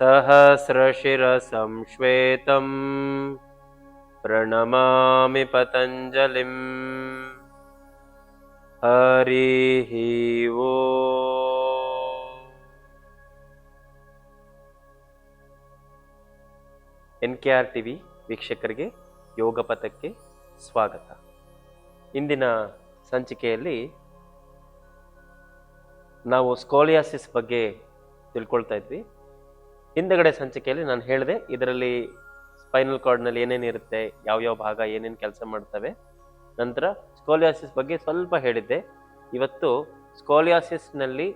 सहस्रशिरसं श्वेतं प्रणमामि पतञ्जलिम् हरिः वो N K R T V ವೀಕ್ಷಕರಿಗೆ ಯೋಗ ಪಥಕ್ಕೆ ಸ್ವಾಗತ ಇಂದಿನ ಸಂಚಿಕೆಯಲ್ಲಿ ನಾವು ಸ್ಕೋಲಿಯಾಸಿಸ್ ಬಗ್ಗೆ ತಿಳ್ಕೊಳ್ತಾ ಇದ್ವಿ ಹಿಂದಗಡೆ ಸಂಚಿಕೆಯಲ್ಲಿ ನಾನು ಹೇಳಿದೆ, ಇದರಲ್ಲಿ ಸ್ಪೈನಲ್ ಕಾರ್ಡ್ನಲ್ಲಿ ಏನೇನು ಇರುತ್ತೆ ಯಾವ್ಯಾವ ಭಾಗ ಏನೇನು ಕೆಲಸ ಮಾಡ್ತವೆ. ನಂತರ ಸ್ಕೋಲಿಯಾಸಿಸ್ ಬಗ್ಗೆ ಸ್ವಲ್ಪ ಹೇಳಿದ್ದೆ. ಇವತ್ತು ಸ್ಕೋಲಿಯಾಸಿಸ್ನಲ್ಲಿ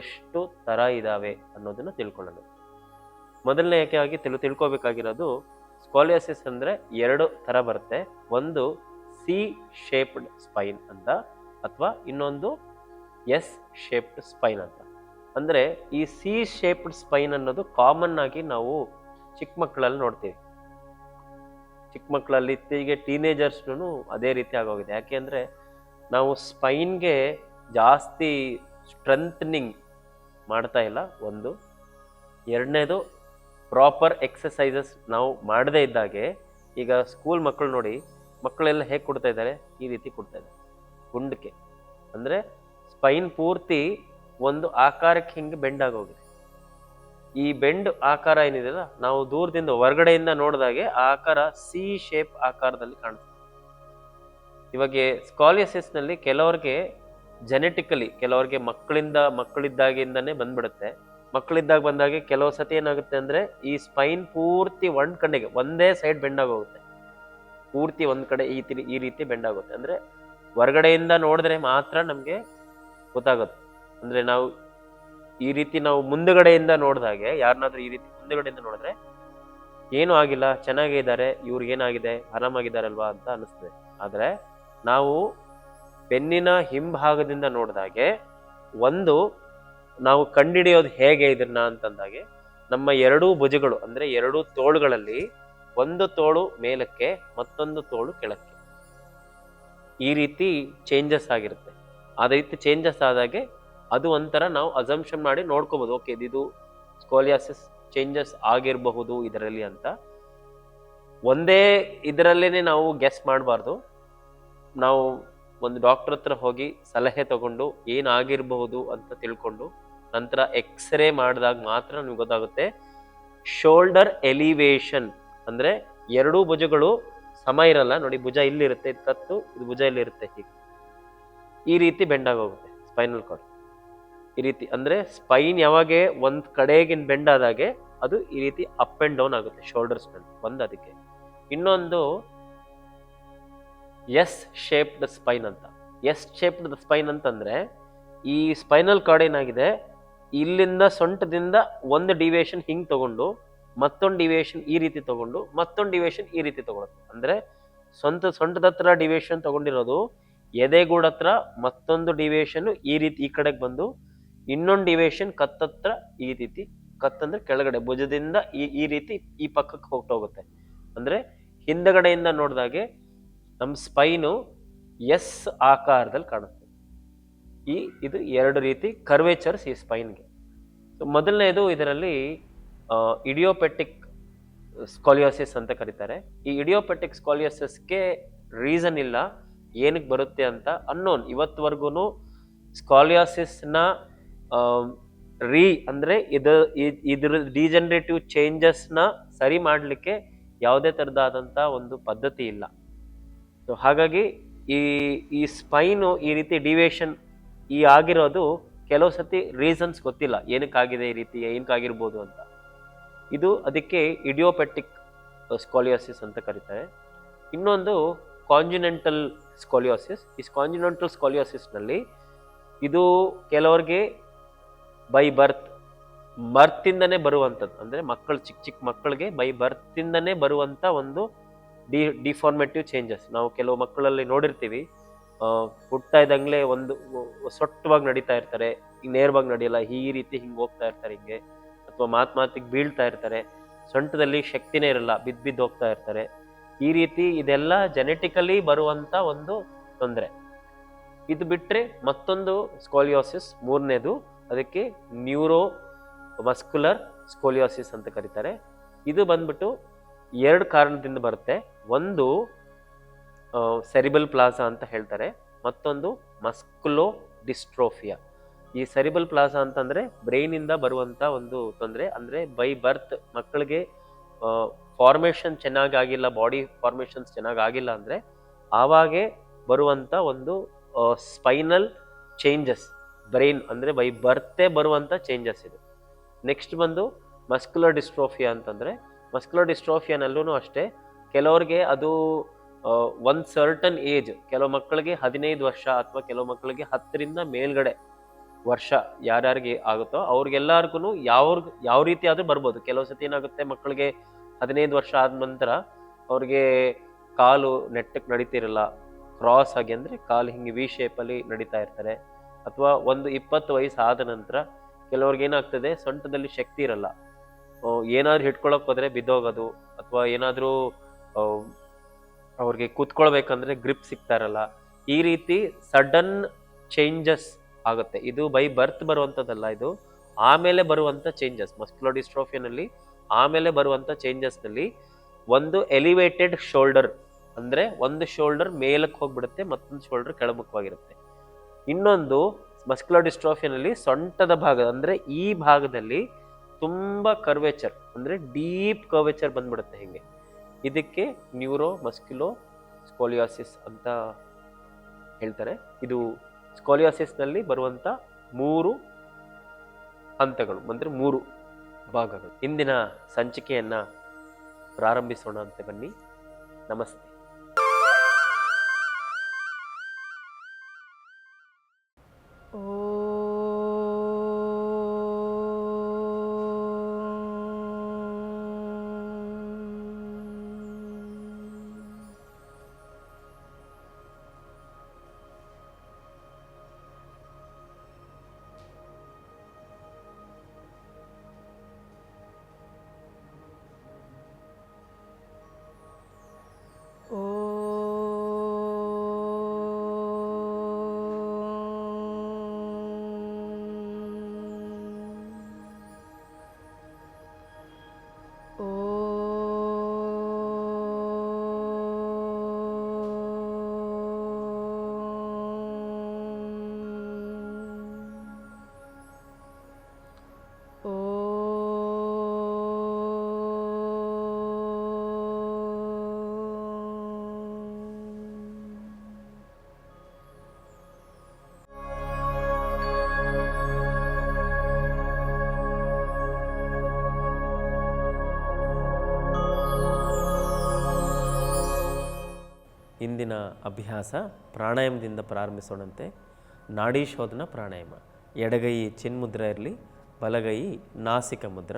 ಎಷ್ಟು ಥರ ಇದ್ದಾವೆ ಅನ್ನೋದನ್ನು ತಿಳ್ಕೊಳ್ಳೋಣ. ಮೊದಲನೇಯಾಗಿ ತಿಳು, ತಿಳ್ಕೊಬೇಕಾಗಿರೋದು ಸ್ಕೋಲಿಯಾಸಿಸ್ ಅಂದರೆ ಎರಡು ಥರ ಬರುತ್ತೆ. ಒಂದು ಸಿ ಶೇಪ್ಡ್ ಸ್ಪೈನ್ ಅಂತ, ಅಥವಾ ಇನ್ನೊಂದು ಎಸ್ ಶೇಪ್ಡ್ ಸ್ಪೈನ್ ಅಂತ. ಅಂದರೆ ಈ ಸಿ ಶೇಪ್ಡ್ ಸ್ಪೈನ್ ಅನ್ನೋದು ಕಾಮನ್ ಆಗಿ ನಾವು ಚಿಕ್ಕ ಮಕ್ಕಳಲ್ಲಿ ನೋಡ್ತೀವಿ. ಚಿಕ್ಕ ಮಕ್ಕಳಲ್ಲಿ ಇತ್ತೀಚೆಗೆ ಟೀನೇಜರ್ಸ್ನು ಅದೇ ರೀತಿ ಆಗೋಗಿದೆ. ಯಾಕೆ ಅಂದರೆ ನಾವು ಸ್ಪೈನ್ಗೆ ಜಾಸ್ತಿ ಸ್ಟ್ರೆಂಥನಿಂಗ್ ಮಾಡ್ತಾ ಇಲ್ಲ. ಒಂದು. ಎರಡನೇದು ಪ್ರಾಪರ್ ಎಕ್ಸಸೈಸಸ್ ನಾವು ಮಾಡದೇ ಇದ್ದಾಗೆ ಈಗ ಸ್ಕೂಲ್ ಮಕ್ಕಳು ನೋಡಿ ಮಕ್ಕಳೆಲ್ಲ ಹೇಗೆ ಕೊಡ್ತಾ ಇದ್ದಾರೆ? ಈ ರೀತಿ ಕೊಡ್ತಾ ಇದ್ದಾರೆ. ಗುಂಡಕ್ಕೆ ಅಂದರೆ ಸ್ಪೈನ್ ಪೂರ್ತಿ ಒಂದು ಆಕಾರಕ್ಕೆ ಹಿಂಗೆ ಬೆಂಡ್ ಆಗೋಗಿದೆ ಈ ಬೆಂಡ್ ಆಕಾರ ಏನಿದೆಯಲ್ಲ ನಾವು ದೂರದಿಂದ ಹೊರಗಡೆಯಿಂದ ನೋಡಿದಾಗೆ ಆಕಾರ ಸಿ ಶೇಪ್ ಆಕಾರದಲ್ಲಿ ಕಾಣುತ್ತೆ ಇವಾಗ ಸ್ಕಾಲಿಯಸಿಸ್ನಲ್ಲಿ ಕೆಲವ್ರಿಗೆ ಜೆನೆಟಿಕಲಿ ಕೆಲವ್ರಿಗೆ ಮಕ್ಕಳಿಂದ, ಮಕ್ಕಳಿದ್ದಾಗಿಂದನೇ ಬಂದ್ಬಿಡುತ್ತೆ. ಮಕ್ಕಳಿದ್ದಾಗ ಬಂದಾಗೆ ಕೆಲವು ಸತಿ ಏನಾಗುತ್ತೆ ಅಂದ್ರೆ ಈ ಸ್ಪೈನ್ ಪೂರ್ತಿ ಒಂದ್ ಕಡೆಗೆ ಒಂದೇ ಸೈಡ್ ಬೆಂಡ್ ಆಗೋಗುತ್ತೆ ಪೂರ್ತಿ ಒಂದ್ ಕಡೆ ಈ ಈ ರೀತಿ ಬೆಂಡ್ ಆಗುತ್ತೆ. ಅಂದ್ರೆ ಹೊರಗಡೆಯಿಂದ ನೋಡಿದ್ರೆ ಮಾತ್ರ ನಮ್ಗೆ ಗೊತ್ತಾಗುತ್ತೆ. ಅಂದ್ರೆ ನಾವು ಈ ರೀತಿ ನಾವು ಮುಂದುಗಡೆಯಿಂದ ನೋಡಿದಾಗೆ ಯಾರನ್ನಾದ್ರೂ ಈ ರೀತಿ ಮುಂದುಗಡೆಯಿಂದ ನೋಡಿದ್ರೆ ಏನೂ ಆಗಿಲ್ಲ, ಚೆನ್ನಾಗೇ ಇದ್ದಾರೆ, ಇವ್ರಿಗೆ ಏನಾಗಿದೆ, ಆರಾಮಾಗಿದ್ದಾರಲ್ವಾ ಅಂತ ಅನಿಸ್ತದೆ ಆದ್ರೆ ನಾವು ಬೆನ್ನಿನ ಹಿಂಭಾಗದಿಂದ ನೋಡಿದಾಗೆ ಒಂದು ನಾವು ಕಂಡಿಡಿಯೋದು ಹೇಗೆ ಇದನ್ನ ಅಂತಂದಾಗೆ ನಮ್ಮ ಎರಡೂ ಭುಜಗಳು, ಅಂದ್ರೆ ಎರಡೂ ತೋಳುಗಳಲ್ಲಿ ಒಂದು ತೋಳು ಮೇಲಕ್ಕೆ, ಮತ್ತೊಂದು ತೋಳು ಕೆಳಕ್ಕೆ. ಈ ರೀತಿ ಚೇಂಜಸ್ ಆಗಿರುತ್ತೆ. ಅದೇ ರೀತಿ ಚೇಂಜಸ್ ಆದಾಗೆ ಅದು ಒಂಥರ ನಾವು ಅಸಂಪ್ಷನ್ ಮಾಡಿ ನೋಡ್ಕೋಬಹುದು ಓಕೆ ಇದು ಸ್ಕೋಲಿಯಾಸಿಸ್ ಚೇಂಜಸ್ ಆಗಿರಬಹುದು ಇದರಲ್ಲಿ ಅಂತ. ಒಂದೇ ಇದರಲ್ಲೇನೆ ನಾವು ಗೆಸ್ ಮಾಡಬಾರ್ದು. ನಾವು ಒಂದು ಡಾಕ್ಟರ್ ಹತ್ರ ಹೋಗಿ ಸಲಹೆ ತಗೊಂಡು ಏನಾಗಿರಬಹುದು ಅಂತ ತಿಳ್ಕೊಂಡು ನಂತರ ಎಕ್ಸ್ರೇ ಮಾಡಿದಾಗ ಮಾತ್ರ ನಮ್ಗೆ ಗೊತ್ತಾಗುತ್ತೆ. ಶೋಲ್ಡರ್ ಎಲಿವೇಶನ್ ಅಂದ್ರೆ ಎರಡೂ ಭುಜಗಳು ಸಮ ಇರಲ್ಲ. ನೋಡಿ, ಭುಜ ಇಲ್ಲಿರುತ್ತೆ ಇದು ಕತ್ತು, ಇದು ಭುಜ ಇಲ್ಲಿರುತ್ತೆ ಹೀಗೆ. ಈ ರೀತಿ ಬೆಂಡಾಗೋಗುತ್ತೆ ಸ್ಪೈನಲ್ ಕಾರ್ಡ್ ಈ ರೀತಿ ಅಂದ್ರೆ ಸ್ಪೈನ್ ಯಾವಾಗೆ ಒಂದು ಕಡೆಗಿನ ಬೆಂಡ್ ಆದಾಗೆ ಅದು ಈ ರೀತಿ ಅಪ್ ಅಂಡ್ ಡೌನ್ ಆಗುತ್ತೆ ಶೋಲ್ಡರ್ಸ್ ಬೆಂಡ್ ಒಂದು ಅದಕ್ಕೆ. ಇನ್ನೊಂದು ಎಸ್ ಶೇಪ್ಡ್ ಸ್ಪೈನ್ ಅಂತ. ಎಸ್ ಶೇಪ್ಡ್ ಸ್ಪೈನ್ ಅಂತಂದ್ರೆ ಈ ಸ್ಪೈನಲ್ ಕಾರ್ಡ್ ಏನಾಗಿದೆ, ಇಲ್ಲಿಂದ ಸೊಂಟದಿಂದ ಒಂದು ಡಿವಿಯೇಷನ್ ಹಿಂಗೆ ತಗೊಂಡು ಮತ್ತೊಂದು ಡಿವಿಯೇಷನ್ ಈ ರೀತಿ ತಗೊಂಡು ಮತ್ತೊಂದು ಡಿವಿಯೇಷನ್ ಈ ರೀತಿ ತಗೊಳುತ್ತೆ. ಅಂದ್ರೆ ಸ್ವಂತ ಸೊಂಟದ ಹತ್ರ ಡಿವಿಯೇಷನ್ ತಗೊಂಡಿರೋದು ಎದೆಗೂಡ ಹತ್ರ ಮತ್ತೊಂದು ಡಿವಿಯೇಷನ್ ಈ ರೀತಿ ಈ ಕಡೆಗೆ ಬಂದು ಇನ್ನೊಂದು ಡಿವೇಶನ್ ಕತ್ತತ್ರ ಈ ರೀತಿ ಕತ್ತಂದ್ರೆ ಕೆಳಗಡೆ ಭುಜದಿಂದ ಈ ಈ ರೀತಿ ಈ ಪಕ್ಕಕ್ಕೆ ಹೋಗ್ತಾ ಅಂದ್ರೆ ಹಿಂದಗಡೆಯಿಂದ ನೋಡಿದಾಗೆ ನಮ್ಮ ಸ್ಪೈನು ಎಸ್ ಆಕಾರದಲ್ಲಿ ಕಾಣುತ್ತೆ. ಈ, ಇದು ಎರಡು ರೀತಿ ಕರ್ವೇಚರ್ಸ್ ಈ ಸ್ಪೈನ್ಗೆ ಮೊದಲನೇದು ಇದರಲ್ಲಿ ಇಡಿಯೋಪೆಟಿಕ್ ಸ್ಕಾಲಿಯೋಸಿಸ್ ಅಂತ ಕರೀತಾರೆ. ಈ ಇಡಿಯೋಪೆಟಿಕ್ ಸ್ಕಾಲಿಯೋಸಿಸ್ಗೆ ರೀಸನ್ ಇಲ್ಲ, ಏನಕ್ಕೆ ಬರುತ್ತೆ ಅಂತ ಅನ್ನೋನ್ ಇವತ್ತುವರೆಗೂ ಸ್ಕಾಲಿಯೋಸಿಸ್ನ ರೀ ಅಂದರೆ ಇದು ಇದ್ರ ರೀಜನ್ರೇಟಿವ್ ಚೇಂಜಸ್ನ ಸರಿ ಮಾಡಲಿಕ್ಕೆ ಯಾವುದೇ ಥರದಾದಂಥ ಒಂದು ಪದ್ಧತಿ ಇಲ್ಲ. ಸೊ ಹಾಗಾಗಿ ಈ ಈ ಸ್ಪೈನು ಈ ರೀತಿ ಡಿವಿಯೇಷನ್ ಈ ಆಗಿರೋದು ಕೆಲವು ಸತಿ ರೀಸನ್ಸ್ ಗೊತ್ತಿಲ್ಲ. ಏನಕ್ಕಾಗಿದೆ ಈ ರೀತಿ, ಏನಕ್ಕಾಗಿರ್ಬೋದು ಅಂತ. ಇದು ಅದಕ್ಕೆ ಇಡಿಯೋಪೆಟಿಕ್ ಸ್ಕಾಲಿಯೋಸಿಸ್ ಅಂತ ಕರೀತಾರೆ. ಇನ್ನೊಂದು ಕಾಂಜಿನೆಂಟಲ್ ಸ್ಕಾಲಿಯೋಸಿಸ್ ಈ ಕಾಂಜಿನೆಂಟಲ್ ಸ್ಕಾಲಿಯೋಸಿಸ್ನಲ್ಲಿ ಇದು ಕೆಲವರಿಗೆ ಬೈ ಬರ್ತ್ ಬರ್ತಿಂದನೇ ಬರುವಂಥದ್ದು. ಅಂದರೆ ಮಕ್ಕಳು ಚಿಕ್ಕ ಚಿಕ್ಕ ಮಕ್ಕಳಿಗೆ ಬೈ ಬರ್ತಿಂದನೇ ಬರುವಂಥ ಒಂದು ಡಿ ಡಿಫಾರ್ಮೇಟಿವ್ ಚೇಂಜಸ್ ನಾವು ಕೆಲವು ಮಕ್ಕಳಲ್ಲಿ ನೋಡಿರ್ತೀವಿ ಆ, ಇದ್ದಂಗ್ಲೆ ಒಂದು ಸೊಟ್ಟವಾಗಿ ನಡೀತಾ ಇರ್ತಾರೆ ಈಗ ನೇರವಾಗಿ ನಡೆಯಲ್ಲ ಈ ರೀತಿ ಹಿಂಗೆ ಹೋಗ್ತಾ ಇರ್ತಾರೆ ಹಿಂಗೆ ಅಥವಾ ಮಾತು ಮಾತಿಗೆ ಬೀಳ್ತಾ ಇರ್ತಾರೆ ಸೊಂಟದಲ್ಲಿ ಶಕ್ತಿನೇ ಇರಲ್ಲ ಬಿದ್ದು ಬಿದ್ದು ಹೋಗ್ತಾ ಇರ್ತಾರೆ. ಈ ರೀತಿ ಇದೆಲ್ಲ ಜೆನೆಟಿಕಲಿ ಬರುವಂಥ ಒಂದು ತೊಂದರೆ. ಇದು ಬಿಟ್ಟರೆ ಮತ್ತೊಂದು ಸ್ಕೋಲಿಯೋಸಿಸ್ ಮೂರನೇದು ಅದಕ್ಕೆ ನ್ಯೂರೋ ಮಸ್ಕ್ಯುಲರ್ ಸ್ಕೋಲಿಯೋಸಿಸ್ ಅಂತ ಕರೀತಾರೆ. ಇದು ಬಂದ್ಬಿಟ್ಟು ಎರಡು ಕಾರಣದಿಂದ ಬರುತ್ತೆ. ಒಂದು ಸೆರಿಬಲ್ ಪ್ಲಾಜಾ ಅಂತ ಹೇಳ್ತಾರೆ. ಮತ್ತೊಂದು ಮಸ್ಕ್ಲೋ ಡಿಸ್ಟ್ರೋಫಿಯಾ ಈ ಸೆರಿಬಲ್ ಪ್ಲಾಜಾ ಅಂತಂದರೆ ಬ್ರೈನಿಂದ ಬರುವಂಥ ಒಂದು ತೊಂದರೆ, ಅಂದರೆ ಬೈ ಬರ್ತ್ ಮಕ್ಕಳಿಗೆ ಫಾರ್ಮೇಷನ್ ಚೆನ್ನಾಗಿ ಆಗಿಲ್ಲ ಬಾಡಿ ಫಾರ್ಮೇಷನ್ಸ್ ಚೆನ್ನಾಗಿ ಆಗಿಲ್ಲ ಅಂದರೆ ಆವಾಗೆ ಬರುವಂಥ ಒಂದು ಸ್ಪೈನಲ್ ಚೇಂಜಸ್ ಬ್ರೈನ್ ಅಂದರೆ ಬೈ ಬರ್ತೇ ಬರುವಂಥ ಚೇಂಜಸ್ ಇದು. ನೆಕ್ಸ್ಟ್ ಬಂದು ಮಸ್ಕ್ಯುಲರ್ ಡಿಸ್ಟ್ರೋಫಿಯಾ ಅಂತಂದರೆ ಮಸ್ಕ್ಯುಲರ್ ಡಿಸ್ಟ್ರೋಫಿಯಾನಲ್ಲೂ ಅಷ್ಟೇ, ಕೆಲವ್ರಿಗೆ ಅದು ಒಂದು ಸರ್ಟನ್ ಏಜ್ ಕೆಲವು ಮಕ್ಕಳಿಗೆ ಹದಿನೈದು ವರ್ಷ ಅಥವಾ ಕೆಲವು ಮಕ್ಕಳಿಗೆ ಹತ್ತರಿಂದ ಮೇಲ್ಗಡೆ ವರ್ಷ ಯಾರ್ಯಾರಿಗೆ ಆಗುತ್ತೋ ಅವ್ರಿಗೆಲ್ಲರಿಗೂ ಯಾವ ಯಾವ ರೀತಿ ಆದರೂ ಬರ್ಬೋದು. ಕೆಲವು ಸತಿ ಏನಾಗುತ್ತೆ, ಮಕ್ಕಳಿಗೆ ಹದಿನೈದು ವರ್ಷ ಆದ ನಂತರ ಅವ್ರಿಗೆ ಕಾಲು ನೆಟ್ಟಕ್ಕೆ ನಡೀತಿರಲ್ಲ ಕ್ರಾಸ್ ಆಗಿ ಅಂದರೆ ಕಾಲು ಹಿಂಗೆ ವಿ ಶೇಪಲ್ಲಿ ನಡೀತಾ ಇರ್ತಾರೆ ಅಥವಾ ಒಂದು ಇಪ್ಪತ್ತು ವಯಸ್ಸು ಆದ ನಂತರ ಕೆಲವ್ರಿಗೆ ಏನಾಗ್ತದೆ, ಸೊಂಟದಲ್ಲಿ ಶಕ್ತಿ ಇರಲ್ಲ. ಏನಾದ್ರೂ ಹಿಡ್ಕೊಳಕ್ ಹೋದ್ರೆ ಬಿದ್ದೋಗೋದು, ಅಥವಾ ಏನಾದ್ರೂ ಅವ್ರಿಗೆ ಕೂತ್ಕೊಳ್ಬೇಕಂದ್ರೆ ಗ್ರಿಪ್ ಸಿಗ್ತಾ ಇರಲ್ಲ. ಈ ರೀತಿ ಸಡನ್ ಚೇಂಜಸ್ ಆಗುತ್ತೆ. ಇದು ಬೈ ಬರ್ತ್ ಬರುವಂಥದ್ದಲ್ಲ ಇದು. ಆಮೇಲೆ ಬರುವಂಥ ಚೇಂಜಸ್, ಮಸ್ಕ್ಯುಲೋಡಿಸ್ಟ್ರೋಫಿನಲ್ಲಿ ಆಮೇಲೆ ಬರುವಂಥ ಚೇಂಜಸ್ನಲ್ಲಿ ಒಂದು ಎಲಿವೇಟೆಡ್ ಶೋಲ್ಡರ್, ಅಂದ್ರೆ ಒಂದು ಶೋಲ್ಡರ್ ಮೇಲಕ್ಕೆ ಹೋಗ್ಬಿಡುತ್ತೆ ಮತ್ತೊಂದು ಶೋಲ್ಡರ್ ಕೆಳಮುಖವಾಗಿರುತ್ತೆ. ಇನ್ನೊಂದು ಮಸ್ಕ್ಯುಲೋಡಿಸ್ಟ್ರೋಫಿನಲ್ಲಿ ಸೊಂಟದ ಭಾಗ, ಅಂದರೆ ಈ ಭಾಗದಲ್ಲಿ ತುಂಬ ಕರ್ವೇಚರ್ ಅಂದರೆ ಡೀಪ್ ಕರ್ವೇಚರ್ ಬಂದ್ಬಿಡುತ್ತೆ ಹಿಂಗೆ. ಇದಕ್ಕೆ ನ್ಯೂರೋ ಮಸ್ಕ್ಯುಲೋ ಸ್ಕೋಲಿಯಾಸಿಸ್ ಅಂತ ಹೇಳ್ತಾರೆ. ಇದು ಸ್ಕೋಲಿಯಾಸಿಸ್ನಲ್ಲಿ ಬರುವಂಥ ಮೂರು ಹಂತಗಳು, ಅಂದರೆ ಮೂರು ಭಾಗಗಳು. ಇಂದಿನ ಸಂಚಿಕೆಯನ್ನು ಪ್ರಾರಂಭಿಸೋಣ ಅಂತ ಬನ್ನಿ. ನಮಸ್ತೆ. ಇಂದಿನ ಅಭ್ಯಾಸ ಪ್ರಾಣಾಯಾಮದಿಂದ ಪ್ರಾರಂಭಿಸೋಣಂತೆ. ನಾಡಿ ಶೋಧನ ಪ್ರಾಣಾಯಾಮ. ಎಡಗೈ ಚಿನ್ಮುದ್ರ ಇರಲಿ, ಬಲಗೈ ನಾಸಿಕ ಮುದ್ರ.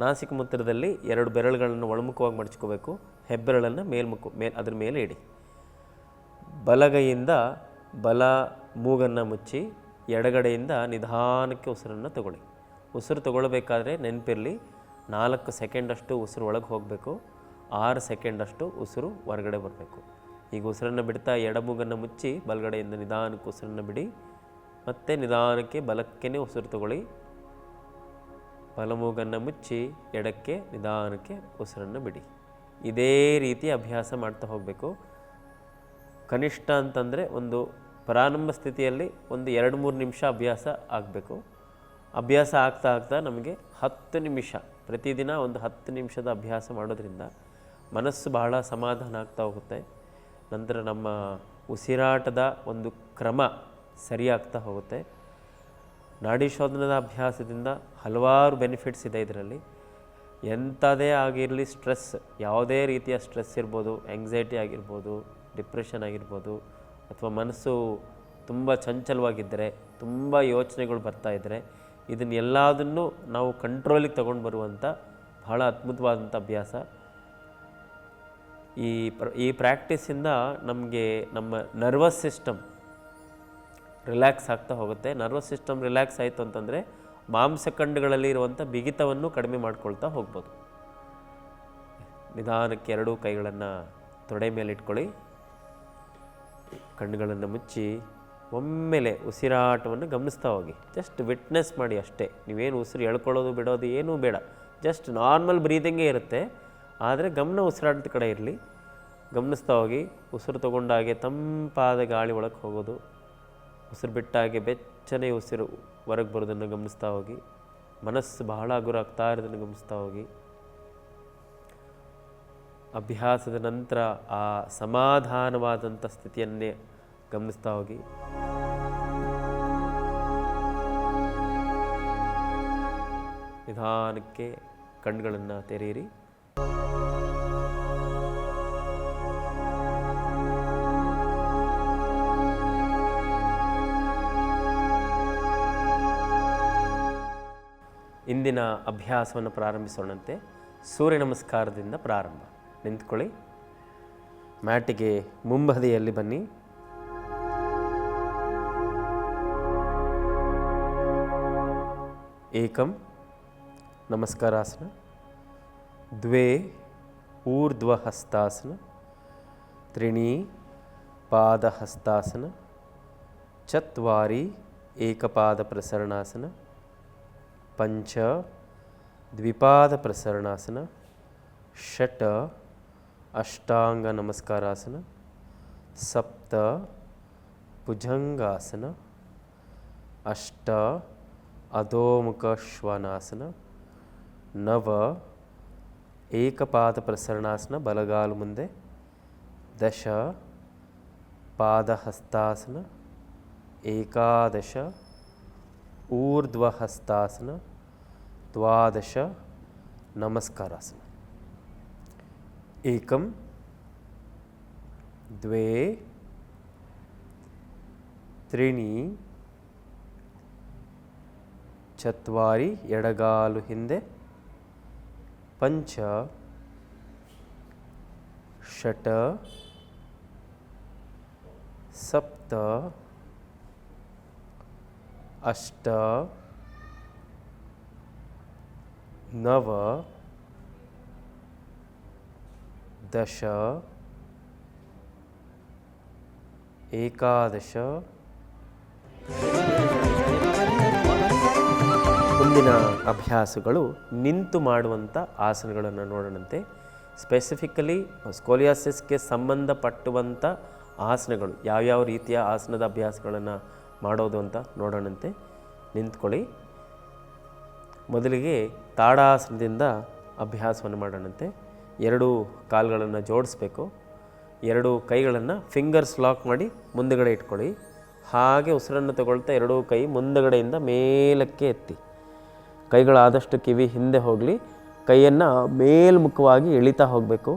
ನಾಸಿಕ ಮುದ್ರದಲ್ಲಿ ಎರಡು ಬೆರಳುಗಳನ್ನು ಒಳಮುಖವಾಗಿ ಮಡಚ್ಕೋಬೇಕು. ಹೆಬ್ಬೆರಳನ್ನು ಮೇಲ್ಮುಖ ಮೇಲ್ ಅದ್ರ ಮೇಲೆ ಇಡಿ. ಬಲಗೈಯಿಂದ ಬಲ ಮೂಗನ್ನು ಮುಚ್ಚಿ, ಎಡಗಡೆಯಿಂದ ನಿಧಾನಕ್ಕೆ ಉಸಿರನ್ನು ತಗೊಳ್ಳಿ. ಉಸಿರು ತಗೊಳ್ಬೇಕಾದ್ರೆ ನೆನಪಿರಲಿ, ನಾಲ್ಕು ಸೆಕೆಂಡಷ್ಟು ಉಸಿರು ಒಳಗೆ ಹೋಗಬೇಕು. ಆರು ಸೆಕೆಂಡಷ್ಟು ಉಸಿರು ಹೊರಗಡೆ ಬರಬೇಕು. ಈಗ ಉಸಿರನ್ನು ಬಿಡ್ತಾ ಎಡಮೂಗನ್ನು ಮುಚ್ಚಿ ಬಲಗಡೆಯಿಂದ ನಿಧಾನಕ್ಕೆ ಉಸಿರನ್ನು ಬಿಡಿ. ಮತ್ತೆ ನಿಧಾನಕ್ಕೆ ಬಲಕ್ಕೇ ಉಸಿರು ತಗೊಳ್ಳಿ ಬಲಮೂಗನ್ನು ಮುಚ್ಚಿ ಎಡಕ್ಕೆ ನಿಧಾನಕ್ಕೆ ಉಸಿರನ್ನು ಬಿಡಿ. ಇದೇ ರೀತಿ ಅಭ್ಯಾಸ ಮಾಡ್ತಾ ಹೋಗಬೇಕು. ಕನಿಷ್ಠ ಅಂತಂದರೆ ಒಂದು ಪ್ರಾರಂಭ ಸ್ಥಿತಿಯಲ್ಲಿ ಒಂದು ಎರಡು ಮೂರು ನಿಮಿಷ ಅಭ್ಯಾಸ ಆಗಬೇಕು. ಅಭ್ಯಾಸ ಆಗ್ತಾ ಆಗ್ತಾ ನಮಗೆ ಹತ್ತು ನಿಮಿಷ, ಪ್ರತಿದಿನ ಒಂದು ಹತ್ತು ನಿಮಿಷದ ಅಭ್ಯಾಸ ಮಾಡೋದ್ರಿಂದ ಮನಸ್ಸು ಬಹಳ ಸಮಾಧಾನ ಆಗ್ತಾ ಹೋಗುತ್ತೆ. ನಂತರ ನಮ್ಮ ಉಸಿರಾಟದ ಒಂದು ಕ್ರಮ ಸರಿಯಾಗ್ತಾ ಹೋಗುತ್ತೆ. ನಾಡಿ ಶೋಧನದ ಅಭ್ಯಾಸದಿಂದ ಹಲವಾರು ಬೆನಿಫಿಟ್ಸ್ ಇದೆ ಇದರಲ್ಲಿ. ಎಂಥದೇ ಆಗಿರಲಿ ಸ್ಟ್ರೆಸ್ ಯಾವುದೇ ರೀತಿಯ ಸ್ಟ್ರೆಸ್ ಇರ್ಬೋದು ಎಂಗ್ಸೈಟಿ ಆಗಿರ್ಬೋದು ಡಿಪ್ರೆಷನ್ ಆಗಿರ್ಬೋದು, ಅಥವಾ ಮನಸ್ಸು ತುಂಬ ಚಂಚಲವಾಗಿದ್ದರೆ, ತುಂಬ ಯೋಚನೆಗಳು ಬರ್ತಾ ಇದ್ದರೆ, ಇದನ್ನೆಲ್ಲದನ್ನು ನಾವು ಕಂಟ್ರೋಲಿಗೆ ತೊಗೊಂಡು ಬರುವಂಥ ಬಹಳ ಅದ್ಭುತವಾದಂಥ ಅಭ್ಯಾಸ. ಈ ಪ್ರ, ಈ ಪ್ರಾಕ್ಟೀಸಿಂದ ನಮಗೆ ನಮ್ಮ ನರ್ವಸ್ ಸಿಸ್ಟಮ್ ರಿಲ್ಯಾಕ್ಸ್ ಆಗ್ತಾ ಹೋಗುತ್ತೆ. ನರ್ವಸ್ ಸಿಸ್ಟಮ್ ರಿಲ್ಯಾಕ್ಸ್ ಆಯಿತು ಅಂತಂದರೆ ಮಾಂಸಖಂಡಗಳಲ್ಲಿ ಇರುವಂಥ ಬಿಗಿತವನ್ನು ಕಡಿಮೆ ಮಾಡ್ಕೊಳ್ತಾ ಹೋಗ್ಬೋದು. ನಿಧಾನಕ್ಕೆ ಎರಡೂ ಕೈಗಳನ್ನು ತೊಡೆ ಮೇಲೆ ಇಟ್ಕೊಳ್ಳಿ. ಕಣ್ಣುಗಳನ್ನು ಮುಚ್ಚಿ, ಒಮ್ಮೆಲೆ ಉಸಿರಾಟವನ್ನು ಗಮನಿಸ್ತಾ ಹೋಗಿ. ಜಸ್ಟ್ ವಿಟ್ನೆಸ್ ಮಾಡಿ ಅಷ್ಟೇ. ನೀವೇನು ಉಸಿರು ಎಳ್ಕೊಳ್ಳೋದು, ಬಿಡೋದು ಏನೂ ಬೇಡ. ಜಸ್ಟ್ ನಾರ್ಮಲ್ ಬ್ರೀದಿಂಗೇ ಇರುತ್ತೆ. ಆದರೆ ಗಮನ ಉಸಿರಾಟದ ಕಡೆ ಇರಲಿ. ಗಮನಿಸ್ತಾ ಹೋಗಿ. ಉಸಿರು ತಗೊಂಡಾಗೆ ತಂಪಾದ ಗಾಳಿ ಒಳಗೆ ಹೋಗೋದು. ಉಸಿರು ಬಿಟ್ಟಾಗೆ ಬೆಚ್ಚನೆ ಉಸಿರು ಹೊರಗೆ ಬರೋದನ್ನು ಗಮನಿಸ್ತಾ ಹೋಗಿ. ಮನಸ್ಸು ಬಹಳ ಗುರಾಗ್ತಾ ಇರೋದನ್ನು ಗಮನಿಸ್ತಾ ಹೋಗಿ. ಅಭ್ಯಾಸದ ನಂತರ ಆ ಸಮಾಧಾನವಾದಂಥ ಸ್ಥಿತಿಯನ್ನೇ ಗಮನಿಸ್ತಾ ಹೋಗಿ. ನಿಧಾನಕ್ಕೆ ಕಣ್ಗಳನ್ನು ತೆರೆಯಿರಿ. ಇಂದಿನ ಅಭ್ಯಾಸವನ್ನು ಪ್ರಾರಂಭಿಸೋಣಂತೆ. ಸೂರ್ಯ ನಮಸ್ಕಾರದಿಂದ ಪ್ರಾರಂಭ. ನಿಂತ್ಕೊಳ್ಳಿ. ಮ್ಯಾಟಿಗೆ ಮುಂಬದಿಯಲ್ಲಿ ಬನ್ನಿ. ಏಕಂ. ನಮಸ್ಕಾರಾಸನ. द्वे ऊर्ध्वहस्तासन त्रीणि पादहस्तासन चत्वारि एकपादप्रसरणासन पञ्च द्विपादप्रसरणासन षट् अष्टाङ्गनमस्कारासन सप्त भुजङ्गासन अष्ट अधोमुखश्वानासन नव ಏಕಪಾದ ಪ್ರಸರಣಾಸನ ಬಲಗಾಲು ಮುಂದೆ ದಶ ಪಾದಹಸ್ತಾಸನ ಏಕಾದಶ ಊರ್ಧ್ವಹಸ್ತಾಸನ ದ್ವಾದಶ ನಮಸ್ಕಾರಾಸನ ಏಕಂ ದ್ವೇ ತ್ರೀಣಿ ಚತ್ವಾರಿ ಎಡಗಾಲು ಹಿಂದೆ पंच षट सप्त अष्ट नव दश एकादश ಮುಂದಿನ ಅಭ್ಯಾಸಗಳು ನಿಂತು ಮಾಡುವಂಥ ಆಸನಗಳನ್ನು ನೋಡೋಣಂತೆ. ಸ್ಪೆಸಿಫಿಕಲಿ ಸ್ಕೋಲಿಯಾಸಿಸ್ಗೆ ಸಂಬಂಧಪಟ್ಟುವಂಥ ಆಸನಗಳು, ಯಾವ್ಯಾವ ರೀತಿಯ ಆಸನದ ಅಭ್ಯಾಸಗಳನ್ನು ಮಾಡೋದು ಅಂತ ನೋಡೋಣಂತೆ. ನಿಂತ್ಕೊಳ್ಳಿ. ಮೊದಲಿಗೆ ತಾಡಾಸನದಿಂದ ಅಭ್ಯಾಸವನ್ನು ಮಾಡೋಣಂತೆ. ಎರಡು ಕಾಲುಗಳನ್ನು ಜೋಡಿಸ್ಬೇಕು. ಎರಡು ಕೈಗಳನ್ನು ಫಿಂಗರ್ಸ್ ಲಾಕ್ ಮಾಡಿ ಮುಂದುಗಡೆ ಇಟ್ಕೊಳ್ಳಿ. ಹಾಗೆ ಉಸಿರನ್ನು ತಗೊಳ್ತಾ ಎರಡೂ ಕೈ ಮುಂದುಗಡೆಯಿಂದ ಮೇಲಕ್ಕೆ ಎತ್ತಿ. ಕೈಗಳಾದಷ್ಟು ಕಿವಿ ಹಿಂದೆ ಹೋಗಲಿ, ಕೈಯನ್ನು ಮೇಲ್ಮುಖವಾಗಿ ಎಳಿತಾ ಹೋಗಬೇಕು,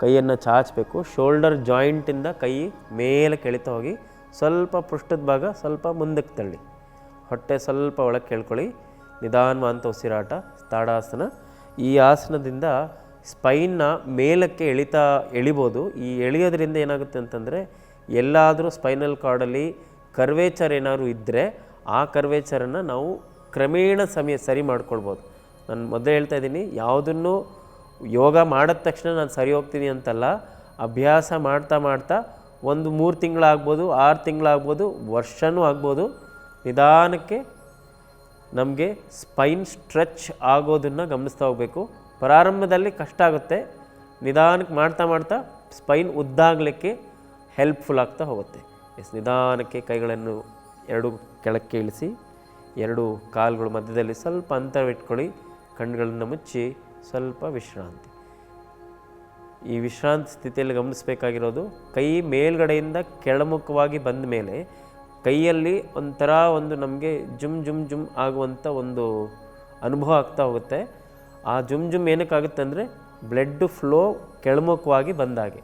ಕೈಯನ್ನು ಚಾಚಬೇಕು ಶೋಲ್ಡರ್ ಜಾಯಿಂಟಿಂದ ಕೈ ಮೇಲೆ ಕೆಳಿತಾ ಹೋಗಿ, ಸ್ವಲ್ಪ ಪೃಷ್ಠದ ಭಾಗ ಸ್ವಲ್ಪ ಮುಂದಕ್ಕೆ ತಳ್ಳಿ. ಹೊಟ್ಟೆ ಸ್ವಲ್ಪ ಒಳಗೆ ಕೇಳ್ಕೊಳ್ಳಿ. ನಿಧಾನವಾದಂಥ ಉಸಿರಾಟ, ತಾಡಾಸನ. ಈ ಆಸನದಿಂದ ಸ್ಪೈನ್ನ ಮೇಲಕ್ಕೆ ಎಳಿತಾ, ಎಳಿಬೋದು. ಈ ಎಳೆಯೋದ್ರಿಂದ ಏನಾಗುತ್ತೆ ಅಂತಂದರೆ, ಎಲ್ಲಾದರೂ ಸ್ಪೈನಲ್ ಕಾರ್ಡಲ್ಲಿ ಕರ್ವೇಚರ್ ಏನಾದರೂ ಇದ್ದರೆ ಆ ಕರ್ವೇಚರನ್ನು ನಾವು ಕ್ರಮೇಣ ಸಮಯ ಸರಿ ಮಾಡ್ಕೊಳ್ಬೋದು. ನಾನು ಮೊದಲೇ ಹೇಳ್ತಾ ಇದ್ದೀನಿ, ಯಾವುದನ್ನು ಯೋಗ ಮಾಡಿದ ತಕ್ಷಣ ನಾನು ಸರಿ ಹೋಗ್ತೀನಿ ಅಂತಲ್ಲ, ಅಭ್ಯಾಸ ಮಾಡ್ತಾ ಮಾಡ್ತಾ ಒಂದು ಮೂರು ತಿಂಗಳಾಗ್ಬೋದು ಆರು ತಿಂಗಳಾಗ್ಬೋದು ವರ್ಷವೂ ಆಗ್ಬೋದು, ನಿಧಾನಕ್ಕೆ ನಮಗೆ ಸ್ಪೈನ್ ಸ್ಟ್ರೆಚ್ ಆಗೋದನ್ನು ಗಮನಿಸ್ತಾ ಹೋಗಬೇಕು. ಪ್ರಾರಂಭದಲ್ಲಿ ಕಷ್ಟ ಆಗುತ್ತೆ, ನಿಧಾನಕ್ಕೆ ಮಾಡ್ತಾ ಮಾಡ್ತಾ ಸ್ಪೈನ್ ಉದ್ದಾಗಲಿಕ್ಕೆ ಹೆಲ್ಪ್ಫುಲ್ ಆಗ್ತಾ ಹೋಗುತ್ತೆ. ಎಸ್, ನಿಧಾನಕ್ಕೆ ಕೈಗಳನ್ನು ಎರಡು ಕೆಳಕ್ಕೆ ಇಳಿಸಿ. ಎರಡು ಕಾಲುಗಳು ಮಧ್ಯದಲ್ಲಿ ಸ್ವಲ್ಪ ಅಂತರವಿಟ್ಕೊಳ್ಳಿ, ಕಣ್ಣುಗಳನ್ನು ಮುಚ್ಚಿ ಸ್ವಲ್ಪ ವಿಶ್ರಾಂತಿ. ಈ ವಿಶ್ರಾಂತಿ ಸ್ಥಿತಿಯಲ್ಲಿ ಗಮನಿಸಬೇಕಾಗಿರೋದು, ಕೈ ಮೇಲ್ಗಡೆಯಿಂದ ಕೆಳಮುಖವಾಗಿ ಬಂದ ಮೇಲೆ ಕೈಯಲ್ಲಿ ಒಂಥರ ಒಂದು ನಮಗೆ ಜುಮ್ ಜುಮ್ ಜುಮ್ ಆಗುವಂಥ ಒಂದು ಅನುಭವ ಆಗ್ತಾ ಹೋಗುತ್ತೆ. ಆ ಜುಮ್ ಜುಮ್ ಏನಕ್ಕಾಗುತ್ತೆ ಅಂದರೆ ಬ್ಲಡ್ ಫ್ಲೋ ಕೆಳಮುಖವಾಗಿ ಬಂದಾಗೆ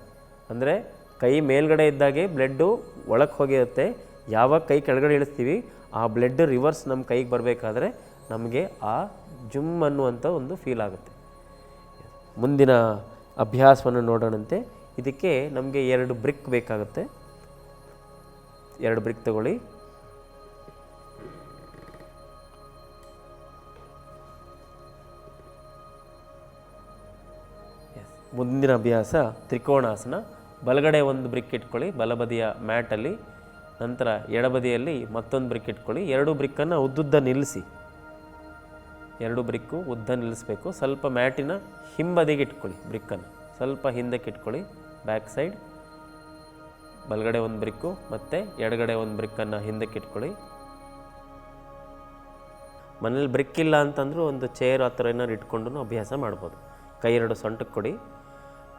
ಅಂದರೆ ಕೈ ಮೇಲ್ಗಡೆ ಇದ್ದಾಗೆ ಬ್ಲಡ್ಡು ಒಳಗೆ ಹೋಗಿರುತ್ತೆ. ಯಾವಾಗ ಕೈ ಕೆಳಗಡೆ ಇಳಿಸ್ತೀವಿ ಆ ಬ್ಲಡ್ ರಿವರ್ಸ್ ನಮ್ಮ ಕೈಗೆ ಬರಬೇಕಾದ್ರೆ ನಮಗೆ ಆ ಜುಮ್ ಅನ್ನುವಂಥ ಒಂದು ಫೀಲ್ ಆಗುತ್ತೆ. ಮುಂದಿನ ಅಭ್ಯಾಸವನ್ನು ನೋಡೋಣಂತೆ. ಇದಕ್ಕೆ ನಮಗೆ ಎರಡು ಬ್ರಿಕ್ ಬೇಕಾಗುತ್ತೆ. ಎರಡು ಬ್ರಿಕ್ ತಗೊಳ್ಳಿ. ಮುಂದಿನ ಅಭ್ಯಾಸ ತ್ರಿಕೋಣಾಸನ. ಬಲಗಡೆ ಒಂದು ಬ್ರಿಕ್ ಇಟ್ಕೊಳ್ಳಿ. ಬಲಬದಿಯ ಮ್ಯಾಟಲ್ಲಿ. ನಂತರ ಎಡಬದಿಯಲ್ಲಿ ಮತ್ತೊಂದು ಬ್ರಿಕ್ ಇಟ್ಕೊಳ್ಳಿ. ಎರಡು ಬ್ರಿಕ್ಕನ್ನು ಉದ್ದುದ್ದ ನಿಲ್ಲಿಸಿ. ಎರಡು ಬ್ರಿಕ್ಕು ಉದ್ದ ನಿಲ್ಲಿಸಬೇಕು. ಸ್ವಲ್ಪ ಮ್ಯಾಟಿನ ಹಿಂಬದಿಗೆ ಇಟ್ಕೊಳ್ಳಿ ಬ್ರಿಕ್ಕನ್ನು. ಸ್ವಲ್ಪ ಹಿಂದಕ್ಕೆ ಇಟ್ಕೊಳ್ಳಿ. Back side. ಬಲಗಡೆ ಒಂದು ಬ್ರಿಕ್ಕು ಮತ್ತು ಎಡಗಡೆ ಒಂದು ಬ್ರಿಕ್ಕನ್ನು ಹಿಂದಕ್ಕೆ ಇಟ್ಕೊಳ್ಳಿ. ಮನೇಲಿ ಬ್ರಿಕ್ ಇಲ್ಲ ಅಂತಂದ್ರೂ ಒಂದು ಚೇರ್ ಆ ಥರ ಏನಾದ್ರು ಇಟ್ಕೊಂಡು ಅಭ್ಯಾಸ ಮಾಡ್ಬೋದು. ಕೈ ಎರಡು ಸೊಂಟಕ್ಕೆ ಕೊಡಿ.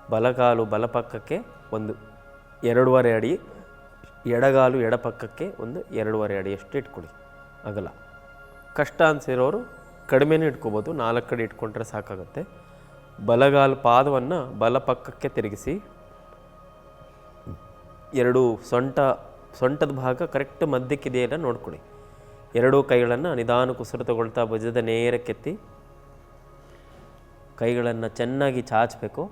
ಬಲಗಾಲು ಬಲಪಕ್ಕಕ್ಕೆ ಒಂದು ಎರಡೂವರೆ ಅಡಿ ಎಡಗಾಲು ಎಡಪಕ್ಕಕ್ಕೆ ಒಂದು ಎರಡೂವರೆ ಅಡಿಯಷ್ಟು ಇಟ್ಕೊಳ್ಳಿ. ಅಗಲ. ಕಷ್ಟ ಅನ್ಸಿರೋರು ಕಡಿಮೆನೇ ಇಟ್ಕೋಬೋದು, ನಾಲ್ಕು ಕಡೆ ಇಟ್ಕೊಂಡ್ರೆ ಸಾಕಾಗುತ್ತೆ. ಬಲಗಾಲು ಪಾದವನ್ನು ಬಲಪಕ್ಕಕ್ಕೆ ತಿರುಗಿಸಿ, ಎರಡು ಸೊಂಟ, ಸೊಂಟದ ಭಾಗ ಕರೆಕ್ಟ್ ಮಧ್ಯಕ್ಕಿದೆಯೆಲ್ಲ ನೋಡ್ಕೊಳ್ಳಿ. ಎರಡೂ ಕೈಗಳನ್ನು ನಿಧಾನಕ್ಕೆ ಉಸಿರು ತಗೊಳ್ತಾ ಭುಜದ ನೇರಕ್ಕೆತ್ತಿ, ಕೈಗಳನ್ನು ಚೆನ್ನಾಗಿ ಚಾಚಬೇಕು.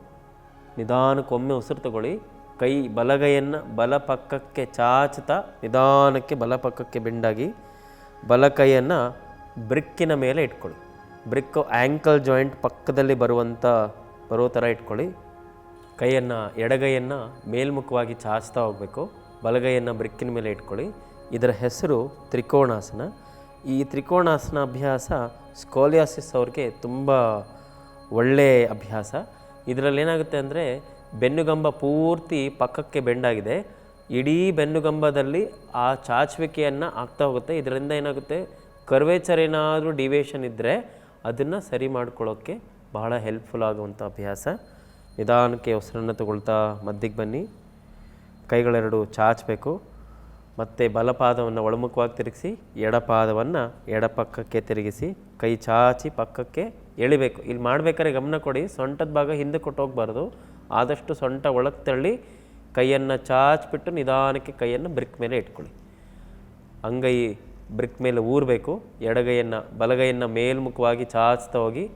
ನಿಧಾನಕ್ಕೊಮ್ಮೆ ಉಸಿರು ತಗೊಳ್ಳಿ. ಕೈ ಬಲಗೈಯನ್ನು ಬಲಪಕ್ಕಕ್ಕೆ ಚಾಚುತ್ತಾ ನಿಧಾನಕ್ಕೆ ಬಲಪಕ್ಕಕ್ಕೆ ಬೆಂಡಾಗಿ ಬಲಕೈಯನ್ನು ಬ್ರಿಕ್ಕಿನ ಮೇಲೆ ಇಟ್ಕೊಳ್ಳಿ. ಬ್ರಿಕ್ಕು ಆ್ಯಂಕಲ್ ಜಾಯಿಂಟ್ ಪಕ್ಕದಲ್ಲಿ ಬರುವಂಥ ಬರೋ ಥರ ಇಟ್ಕೊಳ್ಳಿ. ಕೈಯನ್ನು, ಎಡಗೈಯನ್ನು ಮೇಲ್ಮುಖವಾಗಿ ಚಾಚ್ತಾ ಹೋಗಬೇಕು. ಬಲಗೈಯನ್ನು ಬ್ರಿಕ್ಕಿನ ಮೇಲೆ ಇಟ್ಕೊಳ್ಳಿ. ಇದರ ಹೆಸರು ತ್ರಿಕೋಣಾಸನ. ಈ ತ್ರಿಕೋಣಾಸನ ಅಭ್ಯಾಸ ಸ್ಕೋಲಿಯಾಸಿಸ್ ಅವ್ರಿಗೆ ತುಂಬ ಒಳ್ಳೆಯ ಅಭ್ಯಾಸ. ಇದರಲ್ಲಿ ಏನಾಗುತ್ತೆ ಅಂದರೆ ಬೆನ್ನುಗಂಬ ಪೂರ್ತಿ ಪಕ್ಕಕ್ಕೆ ಬೆಂಡಾಗಿದೆ. ಇಡೀ ಬೆನ್ನುಗಂಬದಲ್ಲಿ ಆ ಚಾಚುವಿಕೆಯನ್ನು ಆಗ್ತಾ ಹೋಗುತ್ತೆ. ಇದರಿಂದ ಏನಾಗುತ್ತೆ? ಕರ್ವೇಚರ್ ಏನಾದರೂ ಡಿವೇಷನ್ ಇದ್ದರೆ ಅದನ್ನು ಸರಿ ಮಾಡ್ಕೊಳ್ಳೋಕ್ಕೆ ಬಹಳ ಹೆಲ್ಪ್ಫುಲ್ ಆಗುವಂಥ ಅಭ್ಯಾಸ. ನಿಧಾನಕ್ಕೆ ಉಸಿರನ್ನು ತಗೊಳ್ತಾ ಮಧ್ಯಕ್ಕೆ ಬನ್ನಿ. ಕೈಗಳೆರಡು ಚಾಚಬೇಕು. ಮತ್ತು ಬಲಪಾದವನ್ನು ಒಳಮುಖವಾಗಿ ತಿರುಗಿಸಿ, ಎಡಪಾದವನ್ನು ಎಡಪಕ್ಕಕ್ಕೆ ತಿರುಗಿಸಿ, ಕೈ ಚಾಚಿ ಪಕ್ಕಕ್ಕೆ ಎಳಿಬೇಕು. ಇಲ್ಲಿ ಮಾಡಬೇಕಾದ್ರೆ ಗಮನ ಕೊಡಿ. ಸೊಂಟದ ಭಾಗ ಹಿಂದೆ ಕೊಟ್ಟು ಹೋಗಬಾರ್ದು. ಆದಷ್ಟು ಸೊಂಟ ಒಳಗೆ ತಳ್ಳಿ, ಕೈಯನ್ನು ಚಾಚ್ಬಿಟ್ಟು ನಿಧಾನಕ್ಕೆ ಕೈಯನ್ನು ಬ್ರಿಕ್ ಮೇಲೆ ಇಟ್ಕೊಳ್ಳಿ. ಅಂಗೈ ಬ್ರಿಕ್ ಮೇಲೆ ಊರಬೇಕು, ಎಡಗೈಯನ್ನು, ಬಲಗೈಯನ್ನು ಮೇಲ್ಮುಖವಾಗಿ ಚಾಚ್ತಾ ಹೋಗಿ,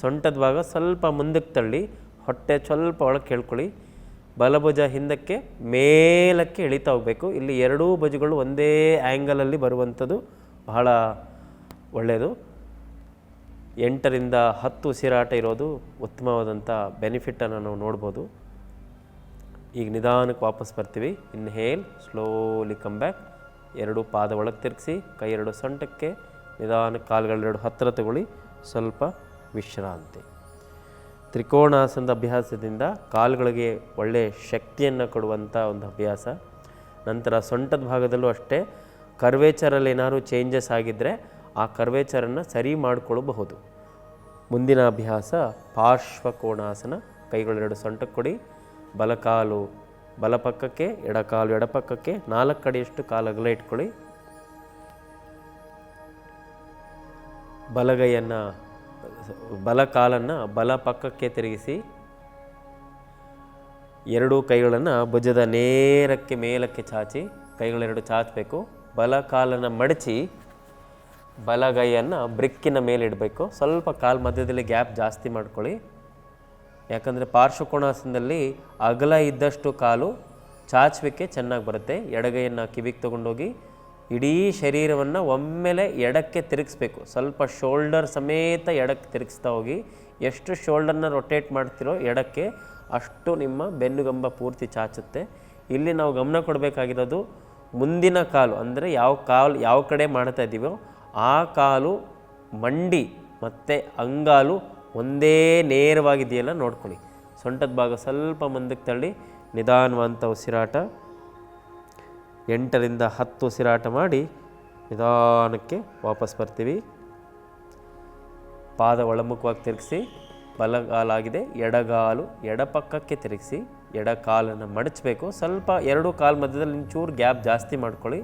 ಸೊಂಟದ ಭಾಗ ಸ್ವಲ್ಪ ಮುಂದಕ್ಕೆ ತಳ್ಳಿ, ಹೊಟ್ಟೆ ಸ್ವಲ್ಪ ಒಳಗೆ ಕೇಳ್ಕೊಳ್ಳಿ. ಬಲಭುಜ ಹಿಂದಕ್ಕೆ ಮೇಲಕ್ಕೆ ಇಳಿತಾ ಹೋಗಬೇಕು. ಇಲ್ಲಿ ಎರಡೂ ಭುಜಗಳು ಒಂದೇ ಆ್ಯಂಗಲಲ್ಲಿ ಬರುವಂಥದ್ದು ಬಹಳ ಒಳ್ಳೆಯದು. ಎಂಟರಿಂದ ಹತ್ತು ಉಸಿರಾಟ ಇರೋದು ಉತ್ತಮವಾದಂಥ ಬೆನಿಫಿಟ್ಟನ್ನು ನಾವು ನೋಡ್ಬೋದು. ಈಗ ನಿಧಾನಕ್ಕೆ ವಾಪಸ್ ಬರ್ತೀವಿ. ಇನ್ಹೇಲ್ ಸ್ಲೋಲಿ ಕಮ್ ಬ್ಯಾಕ್ ಎರಡು ಪಾದ ಒಳಗೆ ತಿರುಗಿಸಿ, ಕೈ ಎರಡು ಸೊಂಟಕ್ಕೆ, ನಿಧಾನಕ್ಕೆ ಕಾಲುಗಳೆರಡು ಹತ್ತಿರ ತಗೊಳ್ಳಿ. ಸ್ವಲ್ಪ ವಿಶ್ರಾಂತಿ. ತ್ರಿಕೋಣಾಸನದ ಅಭ್ಯಾಸದಿಂದ ಕಾಲುಗಳಿಗೆ ಒಳ್ಳೆಯ ಶಕ್ತಿಯನ್ನು ಕೊಡುವಂಥ ಒಂದು ಅಭ್ಯಾಸ. ನಂತರ ಸೊಂಟದ ಭಾಗದಲ್ಲೂ ಅಷ್ಟೇ ಕರ್ವೇಚರಲ್ಲಿ ಏನಾದರೂ ಚೇಂಜಸ್ ಆಗಿದ್ದರೆ ಆ ಕರ್ವೇಚರನ್ನು ಸರಿ ಮಾಡಿಕೊಳ್ಳಬಹುದು ಮುಂದಿನ ಅಭ್ಯಾಸ ಪಾರ್ಶ್ವಕೋಣಾಸನ. ಕೈಗಳೆರಡು ಸೊಂಟಕ್ಕೆ ಕೊಡಿ. ಬಲಕಾಲು, ಬಲಪಕ್ಕಕ್ಕೆ, ಎಡಕಾಲು, ಎಡಪಕ್ಕಕ್ಕೆ ನಾಲ್ಕು ಕಡೆಯಷ್ಟು ಕಾಲಗಲ ಇಟ್ಕೊಳ್ಳಿ. ಬಲಗೈಯನ್ನು ಬಲ ಕಾಲನ್ನು ಬಲ ಪಕ್ಕಕ್ಕೆ ತಿರುಗಿಸಿ. ಎರಡೂ ಕೈಗಳನ್ನು ಭುಜದ ನೇರಕ್ಕೆ ಮೇಲಕ್ಕೆ ಚಾಚಿ. ಕೈಗಳೆರಡು ಚಾಚಬೇಕು. ಬಲ ಕಾಲನ್ನು ಮಡಚಿ. ಬಲಗೈಯನ್ನು ಬ್ರಿಕ್ಕಿನ ಮೇಲೆ ಇಡಬೇಕು. ಸ್ವಲ್ಪ ಕಾಲು ಮಧ್ಯದಲ್ಲಿ ಗ್ಯಾಪ್ ಜಾಸ್ತಿ ಮಾಡ್ಕೊಳ್ಳಿ. ಯಾಕಂದರೆ ಪಾರ್ಶ್ವಕೋಣಾಸನದಲ್ಲಿ ಅಗಲ ಇದ್ದಷ್ಟು ಕಾಲು ಚಾಚುವಿಕೆ ಚೆನ್ನಾಗಿ ಬರುತ್ತೆ. ಎಡಗೈಯನ್ನು ಕಿವಿಗೆ ತೊಗೊಂಡೋಗಿ ಇಡೀ ಶರೀರವನ್ನು ಒಮ್ಮೆಲೆ ಎಡಕ್ಕೆ ತಿರುಗಿಸ್ಬೇಕು. ಸ್ವಲ್ಪ ಶೋಲ್ಡರ್ ಸಮೇತ ಎಡಕ್ಕೆ ತಿರುಗಿಸ್ತಾ ಹೋಗಿ ಎಷ್ಟು ಶೋಲ್ಡರ್ನ ರೊಟೇಟ್ ಮಾಡ್ತಿರೋ ಎಡಕ್ಕೆ ಅಷ್ಟು ನಿಮ್ಮ ಬೆನ್ನುಗಂಬ ಪೂರ್ತಿ ಚಾಚುತ್ತೆ. ಇಲ್ಲಿ ನಾವು ಗಮನ ಕೊಡಬೇಕಾಗಿರೋದು ಮುಂದಿನ ಕಾಲು, ಅಂದರೆ ಯಾವ ಕಾಲು ಯಾವ ಕಡೆ ಮಾಡ್ತಾ ಇದ್ದೀವೋ ಆ ಕಾಲು ಮಂಡಿ ಮತ್ತು ಅಂಗಾಲು ಒಂದೇ ನೇರವಾಗಿದೆಯಲ್ಲ ನೋಡ್ಕೊಳ್ಳಿ. ಸೊಂಟದ ಭಾಗ ಸ್ವಲ್ಪ ಮುಂದಕ್ಕೆ ತಳ್ಳಿ, ನಿಧಾನವಂತ ಉಸಿರಾಟ. ಎಂಟರಿಂದ ಹತ್ತು ಉಸಿರಾಟ ಮಾಡಿ ನಿಧಾನಕ್ಕೆ ವಾಪಸ್ ಬರ್ತೀವಿ. ಪಾದ ಒಳಮುಖವಾಗಿ ತಿರುಗಿಸಿ, ಬಲಗಾಲಾಗಿದೆ, ಎಡಗಾಲು ಎಡಪಕ್ಕಕ್ಕೆ ತಿರುಗಿಸಿ ಎಡ ಕಾಲನ್ನು ಮಡಚಬೇಕು. ಸ್ವಲ್ಪ ಎರಡು ಕಾಲು ಮಧ್ಯದಲ್ಲಿ ಇಂಚೂರು ಗ್ಯಾಪ್ ಜಾಸ್ತಿ ಮಾಡ್ಕೊಳ್ಳಿ.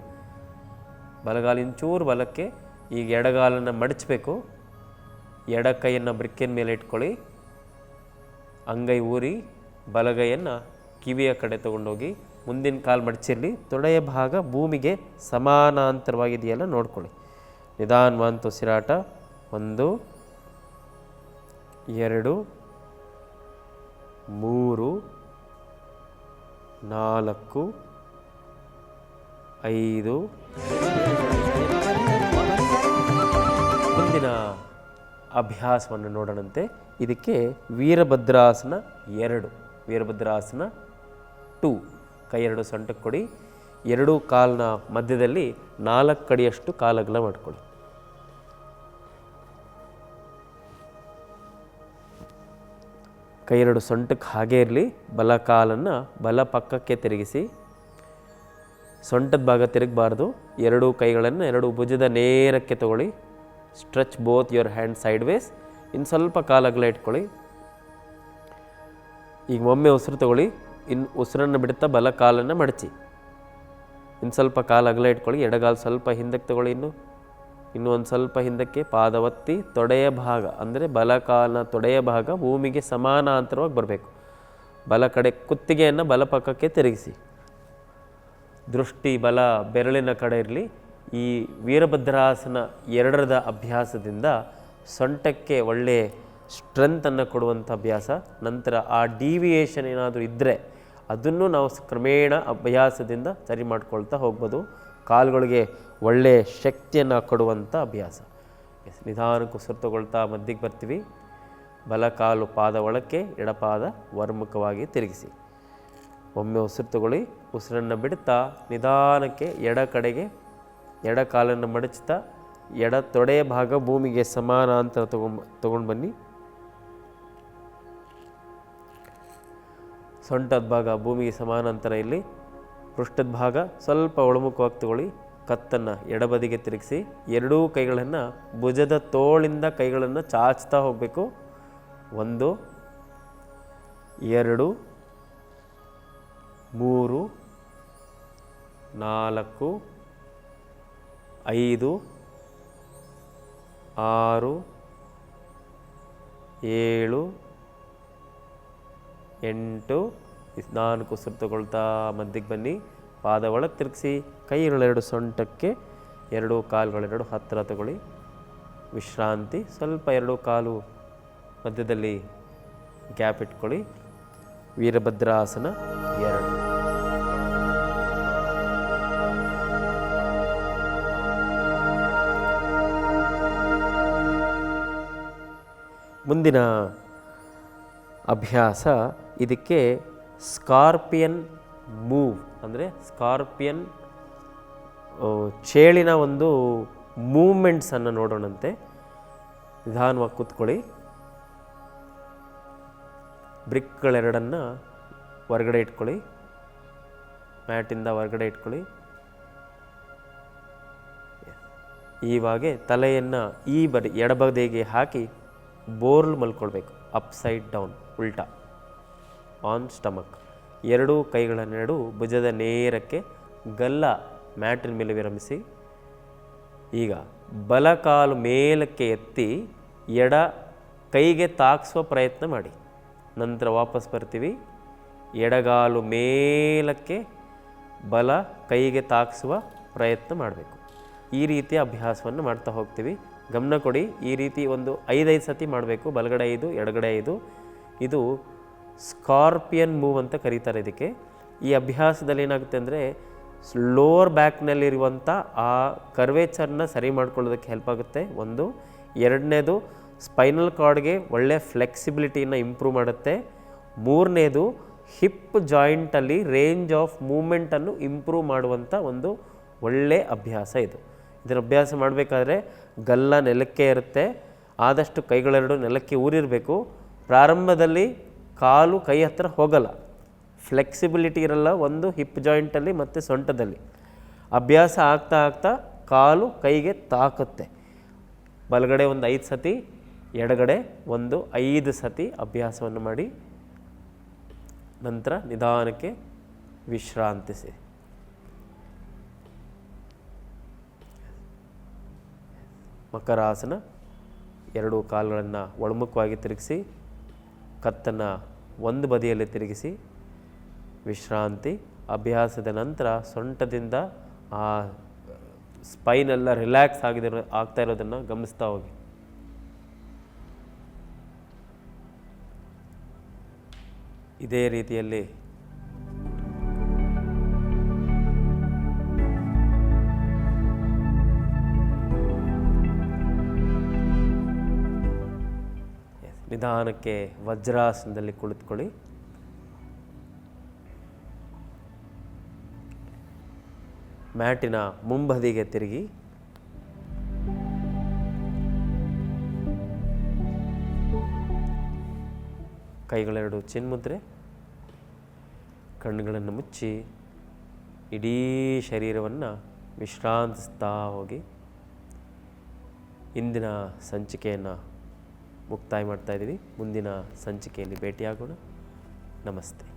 ಬಲಗಾಲು ಇಂಚೂರು ಬಲಕ್ಕೆ ಈಗ ಎಡಗಾಲನ್ನು ಮಡಚಬೇಕು. ಎಡ ಕೈಯನ್ನು ಬ್ರಿಕ್ಕಿನ ಮೇಲೆ ಇಟ್ಕೊಳ್ಳಿ. ಅಂಗೈ ಊರಿ ಬಲಗೈಯನ್ನು ಕಿವಿಯ ಕಡೆ ತಗೊಂಡೋಗಿ ಮುಂದಿನ ಕಾಲು ಮಡಚಿರಲಿ. ತೊಡೆಯ ಭಾಗ ಭೂಮಿಗೆ ಸಮಾನಾಂತರವಾಗಿದೆಯಲ್ಲ ನೋಡ್ಕೊಳ್ಳಿ. ನಿಧಾನವಂತ ಉಸಿರಾಟ ಒಂದು, ಎರಡು, ಮೂರು, ನಾಲ್ಕು, ಐದು. ಅಭ್ಯಾಸವನ್ನು ನೋಡೋಣಂತೆ. ಇದಕ್ಕೆ ವೀರಭದ್ರಾಸನ ಎರಡು, ವೀರಭದ್ರಾಸನ ಟು. ಕೈ ಎರಡು ಸೊಂಟಕ್ಕೆ ಕೊಡಿ. ಎರಡೂ ಕಾಲಿನ ಮಧ್ಯದಲ್ಲಿ ನಾಲ್ಕು ಅಡಿಯಷ್ಟು ಕಾಲಗಲ ಮಾಡ್ಕೊಳ್ಳಿ. ಕೈ ಎರಡು ಸೊಂಟಕ್ಕೆ ಹಾಗೇ ಇರಲಿ. ಬಲ ಕಾಲನ್ನು ಬಲ ಪಕ್ಕಕ್ಕೆ ತಿರುಗಿಸಿ. ಸೊಂಟದ ಭಾಗ ತಿರುಗಬಾರ್ದು. ಎರಡೂ ಕೈಗಳನ್ನು ಎರಡು ಭುಜದ ನೇರಕ್ಕೆ ತಗೊಳ್ಳಿ. Stretch both your hand sideways ಇನ್ನು ಸ್ವಲ್ಪ ಕಾಲಗಲ ಇಟ್ಕೊಳ್ಳಿ. ಈಗ ಒಮ್ಮೆ ಉಸಿರು ತಗೊಳ್ಳಿ. ಇನ್ನು ಉಸಿರನ್ನು ಬಿಡುತ್ತಾ ಬಲ ಕಾಲನ್ನು ಮಡಚಿ. ಇನ್ನು ಸ್ವಲ್ಪ ಕಾಲು ಅಗಲ ಇಟ್ಕೊಳ್ಳಿ. ಎಡಗಾಲು ಸ್ವಲ್ಪ ಹಿಂದಕ್ಕೆ ತಗೊಳ್ಳಿ ಇನ್ನು. ಇನ್ನು ಒಂದು ಸ್ವಲ್ಪ ಹಿಂದಕ್ಕೆ ಪಾದ ಒತ್ತಿ ತೊಡೆಯ ಭಾಗ. ಅಂದರೆ ಬಲ ಕಾಲ ತೊಡೆಯ ಭಾಗ ಭೂಮಿಗೆ ಸಮಾನಾಂತರವಾಗಿ ಬರಬೇಕು. ಬಲ ಕಡೆ ಕುತ್ತಿಗೆಯನ್ನು ಬಲ ಪಕ್ಕಕ್ಕೆ ತಿರುಗಿಸಿ. ದೃಷ್ಟಿ, ಬಲ, ಬೆರಳಿನ ಕಡೆ ಇರಲಿ. ಈ ವೀರಭದ್ರಾಸನ ಎರಡರದ ಅಭ್ಯಾಸದಿಂದ ಸೊಂಟಕ್ಕೆ ಒಳ್ಳೆಯ ಸ್ಟ್ರೆಂತನ್ನು ಕೊಡುವಂಥ ಅಭ್ಯಾಸ. ನಂತರ ಆ ಡಿವಿಯೇಷನ್ ಏನಾದರೂ ಇದ್ದರೆ ಅದನ್ನು ನಾವು ಕ್ರಮೇಣ ಅಭ್ಯಾಸದಿಂದ ಸರಿ ಮಾಡ್ಕೊಳ್ತಾ ಹೋಗ್ಬೋದು. ಕಾಲುಗಳಿಗೆ ಒಳ್ಳೆಯ ಶಕ್ತಿಯನ್ನು ಕೊಡುವಂಥ ಅಭ್ಯಾಸ. ನಿಧಾನಕ್ಕೆ ಉಸಿರು ತಗೊಳ್ತಾ ಮಧ್ಯಕ್ಕೆ ಬರ್ತೀವಿ. ಬಲ ಕಾಲು ಪಾದ ಒಳಕ್ಕೆ, ಎಡಪಾದ ವರ್ಮುಖವಾಗಿ ತಿರುಗಿಸಿ. ಒಮ್ಮೆ ಉಸಿರು ತಗೊಳ್ಳಿ, ಉಸಿರನ್ನು ಬಿಡುತ್ತಾ ನಿಧಾನಕ್ಕೆ ಎಡ ಕಡೆಗೆ ಎಡ ಕಾಲನ್ನು ಮಡಚ್ತಾ ಎಡ ತೊಡೆಯ ಭಾಗ ಭೂಮಿಗೆ ಸಮಾನಾಂತರ ತಗೊಂಡ್ ತಗೊಂಡು ಬನ್ನಿ. ಸೊಂಟದ ಭಾಗ ಭೂಮಿಗೆ ಸಮಾನಾಂತರ ಇಲ್ಲಿ. ಪೃಷ್ಠದ ಭಾಗ ಸ್ವಲ್ಪ ಒಳಮುಖವಾಗಿ ತಗೊಳ್ಳಿ. ಕತ್ತನ್ನು ಎಡಬದಿಗೆ ತಿರುಗಿಸಿ. ಎರಡೂ ಕೈಗಳನ್ನು ಭುಜದ ತೋಳಿಂದ ಕೈಗಳನ್ನು ಚಾಚ್ತಾ ಹೋಗಬೇಕು. ಒಂದು, ಎರಡು, ಮೂರು, ನಾಲ್ಕು ಐದು, ಆರು, ಏಳು, ಎಂಟು ನಾಲ್ಕು ಉಸಿರು ತಗೊಳ್ತಾ ಮಧ್ಯಕ್ಕೆ ಬನ್ನಿ. ಪಾದ ಒಳಗೆ ತಿರುಗಿಸಿ ಕೈಗಳೆರಡು ಸೊಂಟಕ್ಕೆ, ಎರಡು ಕಾಲುಗಳೆರಡು ಹತ್ತಿರ ತಗೊಳ್ಳಿ. ವಿಶ್ರಾಂತಿ, ಸ್ವಲ್ಪ ಎರಡು ಕಾಲು ಮಧ್ಯದಲ್ಲಿ ಗ್ಯಾಪ್ ಇಟ್ಕೊಳ್ಳಿ. ವೀರಭದ್ರಾಸನ ಎರಡು. ಮುಂದಿನ ಅಭ್ಯಾಸ ಇದಕ್ಕೆ ಸ್ಕಾರ್ಪಿಯನ್ ಮೂವ್ ಅಂದರೆ ಸ್ಕಾರ್ಪಿಯನ್ ಚೇಳಿನ ಒಂದು ಮೂಮೆಂಟ್ಸನ್ನು ನೋಡೋಣಂತೆ. ನಿಧಾನವಾಗಿ ಕೂತ್ಕೊಳ್ಳಿ. ಬ್ರಿಕ್ಗಳೆರಡನ್ನು ಹೊರಗಡೆ ಇಟ್ಕೊಳ್ಳಿ. ಮ್ಯಾಟಿಂದ ಹೊರಗಡೆ ಇಟ್ಕೊಳ್ಳಿ. ಈವಾಗೆ ತಲೆಯನ್ನು ಈ ಬದಿ ಎಡಬದಿಗೆ ಹಾಕಿ ಬೋರ್ಲ್ ಮಲ್ಕೊಳ್ಬೇಕು ಅಪ್ ಸೈಡ್ ಡೌನ್ ಉಲ್ಟಾ. ಆನ್ ಸ್ಟಮಕ್ ಎರಡೂ ಕೈಗಳನ್ನೆರಡು ಭುಜದ ನೇರಕ್ಕೆ ಗಲ್ಲ ಮ್ಯಾಟ್ರಿನ ಮೇಲೆ ವಿರಮಿಸಿ, ಈಗ ಬಲಕಾಲು ಮೇಲಕ್ಕೆ ಎತ್ತಿ ಎಡ ಕೈಗೆ ತಾಕಿಸುವ ಪ್ರಯತ್ನ ಮಾಡಿ. ನಂತರ ವಾಪಸ್ ಬರ್ತೀವಿ. ಎಡಗಾಲು ಮೇಲಕ್ಕೆ ಬಲ ಕೈಗೆ ತಾಕಿಸುವ ಪ್ರಯತ್ನ ಮಾಡಬೇಕು. ಈ ರೀತಿಯ ಅಭ್ಯಾಸವನ್ನು ಮಾಡ್ತಾ ಹೋಗ್ತೀವಿ. ಗಮನ ಕೊಡಿ. ಈ ರೀತಿ ಒಂದು ಐದೈದು ಸತಿ ಮಾಡಬೇಕು. ಬಲಗಡೆ ಐದು, ಎಡಗಡೆ ಐದು. ಇದು ಸ್ಕಾರ್ಪಿಯನ್ ಮೂವ್ ಅಂತ ಕರೀತಾರೆ ಇದಕ್ಕೆ. ಈ ಅಭ್ಯಾಸದಲ್ಲಿ ಏನಾಗುತ್ತೆ ಅಂದರೆ ಲೋವರ್ ಬ್ಯಾಕ್ನಲ್ಲಿರುವಂಥ ಆ ಕರ್ವೇಚರ್ನ ಸರಿ ಮಾಡ್ಕೊಳ್ಳೋದಕ್ಕೆ ಹೆಲ್ಪ್ ಆಗುತ್ತೆ. ಒಂದು. ಎರಡನೇದು, ಸ್ಪೈನಲ್ ಕಾರ್ಡ್ಗೆ ಒಳ್ಳೆಯ ಫ್ಲೆಕ್ಸಿಬಿಲಿಟಿಯನ್ನು ಇಂಪ್ರೂವ್ ಮಾಡುತ್ತೆ. ಮೂರನೇದು, ಹಿಪ್ ಜಾಯಿಂಟಲ್ಲಿ ರೇಂಜ್ ಆಫ್ ಮೂಮೆಂಟನ್ನು ಇಂಪ್ರೂವ್ ಮಾಡುವಂಥ ಒಂದು ಒಳ್ಳೆಯ ಅಭ್ಯಾಸ ಇದು. ಇದರ ಅಭ್ಯಾಸ ಮಾಡಬೇಕಾದ್ರೆ ಗಲ್ಲ ನೆಲಕ್ಕೆ ಇರುತ್ತೆ. ಆದಷ್ಟು ಕೈಗಳೆರಡು ನೆಲಕ್ಕೆ ಊರಿರಬೇಕು. ಪ್ರಾರಂಭದಲ್ಲಿ ಕಾಲು ಕೈ ಹತ್ತಿರ ಹೋಗಲ್ಲ. ಫ್ಲೆಕ್ಸಿಬಿಲಿಟಿ ಇರಲ್ಲ ಒಂದು ಹಿಪ್ ಜಾಯಿಂಟಲ್ಲಿ ಮತ್ತು ಸೊಂಟದಲ್ಲಿ. ಅಭ್ಯಾಸ ಆಗ್ತಾ ಆಗ್ತಾ ಕಾಲು ಕೈಗೆ ತಾಕುತ್ತೆ. ಬಲಗಡೆ ಒಂದು ಐದು ಸತಿ, ಎಡಗಡೆ ಒಂದು ಐದು ಸತಿ ಅಭ್ಯಾಸವನ್ನು ಮಾಡಿ ನಂತರ ನಿಧಾನಕ್ಕೆ ವಿಶ್ರಾಂತಿಸಿ. ಮಕರಾಸನ ಎರಡು ಕಾಲುಗಳನ್ನು ಒಳಮುಖವಾಗಿ ತಿರುಗಿಸಿ, ಕತ್ತನ್ನು ಒಂದು ಬದಿಯಲ್ಲಿ ತಿರುಗಿಸಿ, ವಿಶ್ರಾಂತಿ, ಅಭ್ಯಾಸದ ನಂತರ ಸೊಂಟದಿಂದ ಆ ಸ್ಪೈನೆಲ್ಲ ರಿಲ್ಯಾಕ್ಸ್ ಆಗಿದಿರೋ ಆಗ್ತಾ ಇರೋದನ್ನು ಗಮನಿಸ್ತಾ ಹೋಗಿ. ಇದೇ ರೀತಿಯಲ್ಲಿ ನಿಧಾನಕ್ಕೆ ವಜ್ರಾಸನದಲ್ಲಿ ಕುಳಿತುಕೊಳ್ಳಿ. ಮ್ಯಾಟಿನ ಮುಂಬದಿಗೆ ತಿರುಗಿ. ಕೈಗಳೆರಡು ಚಿನ್ಮುದ್ರೆ, ಕಣ್ಣುಗಳನ್ನು ಮುಚ್ಚಿ, ಇಡೀ ಶರೀರವನ್ನು ವಿಶ್ರಾಂತಿಸ್ತಾ ಹೋಗಿ. ಇಂದಿನ ಸಂಚಿಕೆಯನ್ನು ಮುಕ್ತಾಯ ಮಾಡ್ತಾ ಇದ್ದೀವಿ. ಮುಂದಿನ ಸಂಚಿಕೆಯಲ್ಲಿ ಭೇಟಿಯಾಗೋಣ. ನಮಸ್ತೆ.